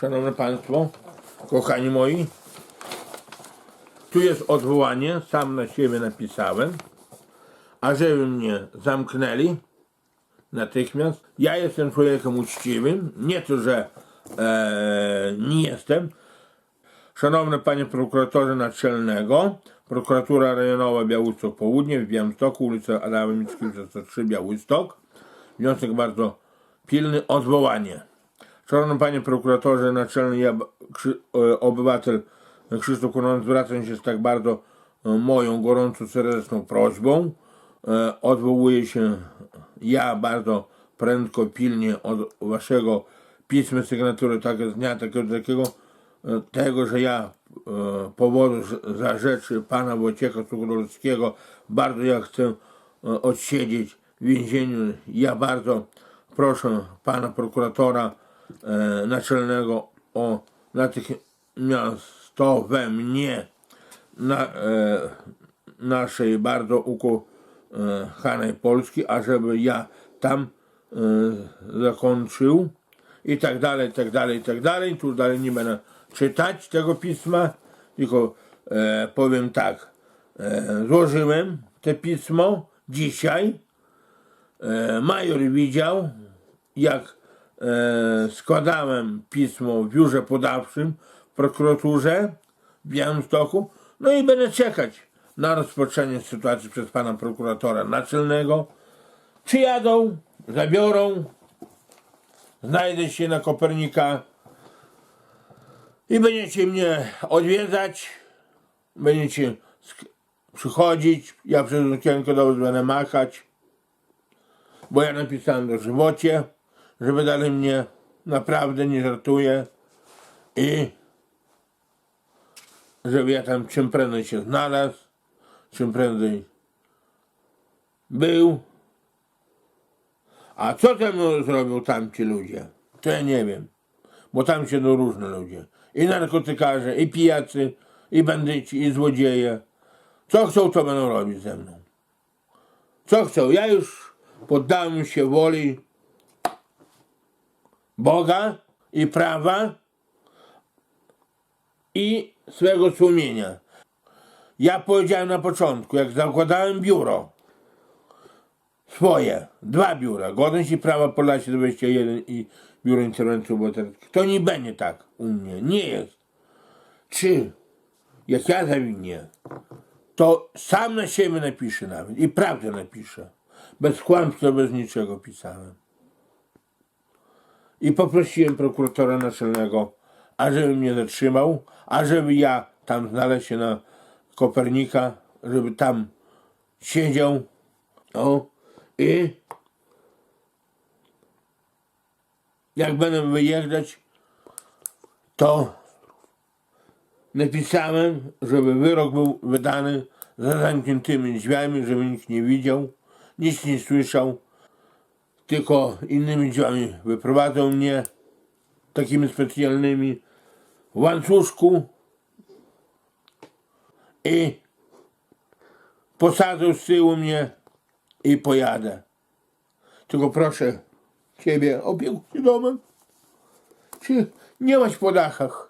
Szanowne Państwo, kochani moi, tu jest odwołanie, sam na siebie napisałem, a żeby mnie zamknęli natychmiast, ja jestem człowiekiem uczciwym, nie to, że e, nie jestem. Szanowny Panie Prokuratorze Naczelnego, Prokuratura Rejonowa Białystok Południe w Białymstoku, ulica Adama Mickiewicza 3 Białystok. Wniosek bardzo pilny, odwołanie. Szanowny Panie Prokuratorze Naczelny, ja, Krzy, e, obywatel Krzysztof Kuron, zwracam się z tak bardzo e, moją gorącą, serdeczną prośbą. E, odwołuję się ja bardzo prędko, pilnie od Waszego pisma sygnatury tak, z dnia takiego, takiego tego, że ja powodu za rzeczy pana Wojciecha Cukrowskiego bardzo ja chcę odsiedzieć w więzieniu. Ja bardzo proszę pana prokuratora e, naczelnego o natychmiastowe mnie na, e, naszej bardzo ukochanej Polski, ażeby ja tam e, zakończył i tak dalej, i tak dalej, i tak dalej. Tu dalej nie będę czytać tego pisma, tylko e, powiem tak. E, złożyłem te pismo dzisiaj. E, major widział, jak składałem pismo w biurze podawczym w prokuraturze w Białymstoku. No i będę czekać na rozpoczęcie sytuacji przez pana prokuratora naczelnego. Przyjadą, zabiorą, znajdę się na Kopernika i będziecie mnie odwiedzać, będziecie przychodzić, ja przez okienko do będę machać, bo ja napisałem do żywocie, żeby dalej mnie naprawdę nie żartuje i żeby ja tam czym prędzej się znalazł, czym prędzej był. A co tam zrobią tamci ludzie? To ja nie wiem. Bo tam siedzą różne ludzie. I narkotykarze, i pijacy, i bandyci, i złodzieje. Co chcą, to będą robić ze mną. Co chcą? Ja już poddałem się woli Boga i prawa i swego sumienia. Ja powiedziałem na początku, jak zakładałem biuro, swoje, dwa biura, Godność i Prawa Polacy 21 i Biuro Interwencji Obywatelskiej. To nie będzie tak u mnie, nie jest. Czy jak ja zawinię, to sam na siebie napiszę nawet i prawdę napiszę. Bez kłamstwa, bez niczego pisałem. I poprosiłem prokuratora naczelnego, ażeby mnie zatrzymał, ażeby ja tam znalazł się na Kopernika, żeby tam siedział. O, i jak będę wyjeżdżać, to napisałem, żeby wyrok był wydany za zamkniętymi drzwiami, żeby nikt nie widział, nic nie słyszał, tylko innymi drzwiami wyprowadzą mnie, takimi specjalnymi, w łańcuszku i posadzą z tyłu mnie i pojadę. Tylko proszę Ciebie, opiekuj się domem. Czy nie masz po dachach?